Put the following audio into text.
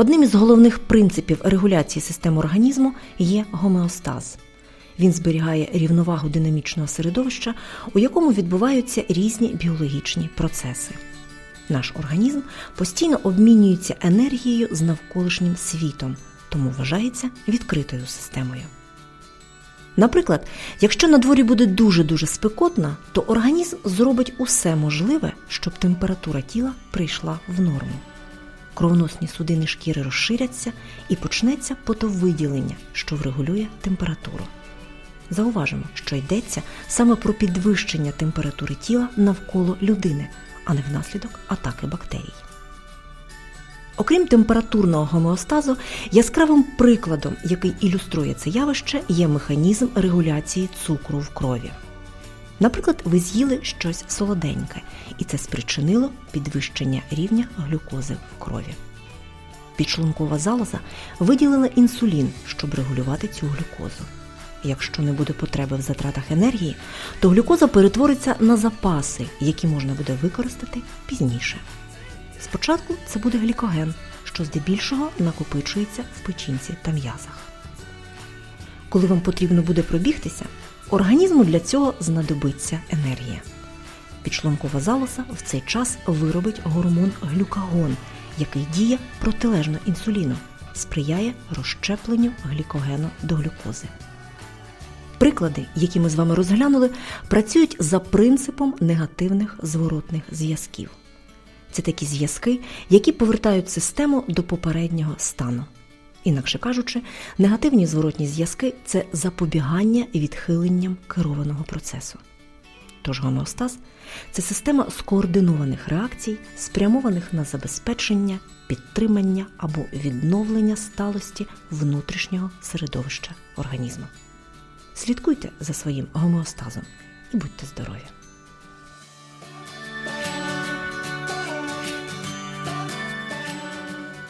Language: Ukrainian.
Одним із головних принципів регуляції систем організму є гомеостаз. Він зберігає рівновагу динамічного середовища, у якому відбуваються різні біологічні процеси. Наш організм постійно обмінюється енергією з навколишнім світом, тому вважається відкритою системою. Наприклад, якщо на дворі буде дуже-дуже спекотно, то організм зробить усе можливе, щоб температура тіла прийшла в норму. Кровоносні судини шкіри розширяться і почнеться потовиділення, що врегулює температуру. Зауважимо, що йдеться саме про підвищення температури тіла навколо людини, а не внаслідок атаки бактерій. Окрім температурного гомеостазу, яскравим прикладом, який ілюструє це явище, є механізм регуляції цукру в крові. Наприклад, ви з'їли щось солоденьке, і це спричинило підвищення рівня глюкози в крові. Підшлункова залоза виділила інсулін, щоб регулювати цю глюкозу. Якщо не буде потреби в затратах енергії, то глюкоза перетвориться на запаси, які можна буде використати пізніше. Спочатку це буде глікоген, що здебільшого накопичується в печінці та м'язах. Коли вам потрібно буде пробігтися, організму для цього знадобиться енергія. Підшлункова залоза в цей час виробить гормон глюкагон, який діє протилежно інсуліну, сприяє розщепленню глікогену до глюкози. Приклади, які ми з вами розглянули, працюють за принципом негативних зворотних зв'язків. Це такі зв'язки, які повертають систему до попереднього стану. Інакше кажучи, негативні зворотні зв'язки це запобігання відхиленням керованого процесу. Тож гомеостаз це система скоординованих реакцій, спрямованих на забезпечення, підтримання або відновлення сталості внутрішнього середовища організму. Слідкуйте за своїм гомеостазом і будьте здорові!